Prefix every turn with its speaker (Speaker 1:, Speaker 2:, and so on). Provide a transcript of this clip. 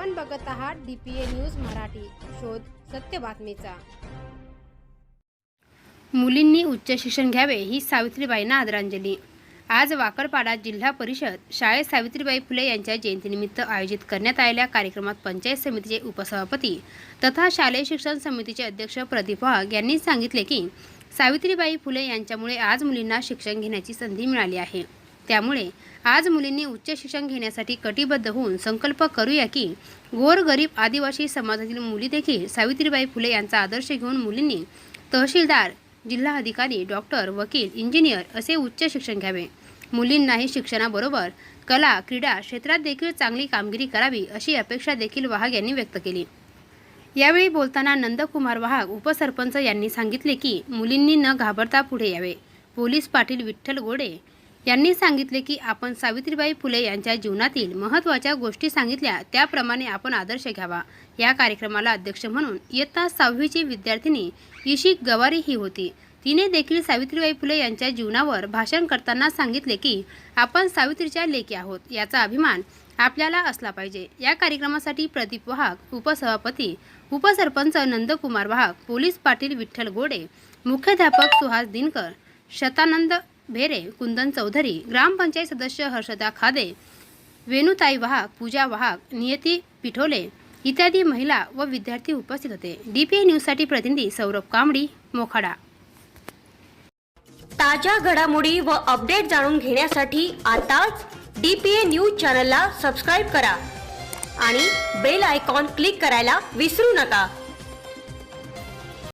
Speaker 1: आपण बघत आहात डीपीए न्यूज मराठी. शोध सत्य बातमीचा. मुलींनी उच्च शिक्षण घ्यावे ही सावित्रीबाईंना आदरांजली. आज वाकरपाडा जिल्हा परिषद शाळेत सावित्रीबाई फुले यांच्या जयंतीनिमित्त आयोजित करण्यात आलेल्या कार्यक्रमात पंचायत समितीचे उपसभापती तथा शालेय शिक्षण समितीचे अध्यक्ष प्रदीप वाघ यांनी सांगितले की सावित्रीबाई फुले यांच्यामुळे आज मुलींना शिक्षण घेण्याची संधी मिळाली आहे. त्यामुळे आज मुलींनी उच्च शिक्षण घेण्यासाठी कटिबद्ध होऊन संकल्प करूया की गोरगरीब आदिवासी समाजातील मुली देखील सावित्रीबाई फुले यांचा आदर्श घेऊन मुलींनी तहसीलदार जिल्हा अधिकारी डॉक्टर वकील इंजिनियर असे उच्च शिक्षण घ्यावे. मुलींनाही शिक्षणाबरोबर कला क्रीडा क्षेत्रात देखील चांगली कामगिरी करावी अशी अपेक्षा देखील वाहग यांनी व्यक्त केली. यावेळी बोलताना नंदकुमार वाहक उपसरपंच यांनी सांगितले की मुलींनी न घाबरता पुढे यावे. पोलीस पाटील विठ्ठल गोडे यांनी सांगितले की आपण सावित्रीबाई फुले यांच्या जीवनातील महत्त्वाच्या गोष्टी सांगितल्या त्याप्रमाणे आपण आदर्श घ्यावा. या कार्यक्रमाला अध्यक्ष म्हणून इयत्ता सहावीची विद्यार्थिनी इशी गवारी ही होती. तिने देखील सावित्रीबाई फुले यांच्या जीवनावर भाषण करताना सांगितले की आपण सावित्रीच्या लेखी आहोत याचा अभिमान आपल्याला असला पाहिजे. या कार्यक्रमासाठी प्रदीप वाहक उपसभापती उपसरपंच नंदकुमार वाहक पोलीस पाटील विठ्ठल गोडे मुख्याध्यापक सुहास दिनकर शतानंद भेरे कुंदन चौधरी ग्रामपंचायत सदस्य हर्षदा खादे वेणुताई वाहक पूजा वाहक नियती पिठोले इत्यादी महिला व विद्यार्थी उपस्थित होते. डीपीआय न्यूजसाठी प्रतिनिधी सौरभ कांबडी मोखाडा.
Speaker 2: ताज्या घडामोडी व अपडेट जाणून घेण्यासाठी आताच डी पी ए न्यूज चॅनलला सबस्क्राईब करा आणि बेल आयकॉन क्लिक करायला विसरू नका.